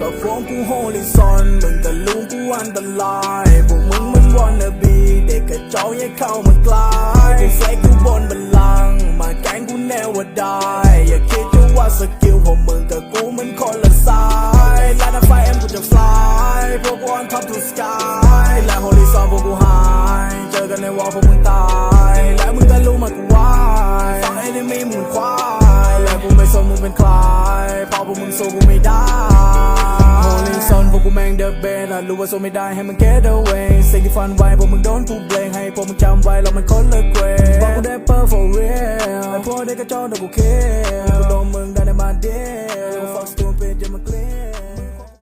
ก็ฟ้องกูโฮลิซอนมึงก็รู้กูอันตรายพวกมึงมันวันนบีเด็กกระจอกอย่าเข้ามาใกล้กูเฟกกูบนบัลลังก์มาแกงกูแนวว่าได้ อย่าคิดจะว่าสกิลของมึงกับกูมันคนละสายและถ้าไฟเอ็มกูจะ fly พวกกู on top to sky และโฮลิซอนพวกกู high เจอกันในวอลพวกมึงตายและมึงก็รู้มากูวายฟังไอ้นี่มีมึงควายและกูไม่สนมึงเป็นใครเพราะพวกมึงสู้กูไม่ได้ อนพวกกูแม่งเดอะเบสรู้ว่าสู้ไม่ได้ให้มึง get away สิ่งที่ฝันไว้พวกมึงโดนกูเบลงให้พวกมึงจำไว้แล้วมันคนละเกรดบอกกูได้เปอร์ for real ไอ้พวกเด็กกระจอกเด็กกูเคกูโดนมึงได้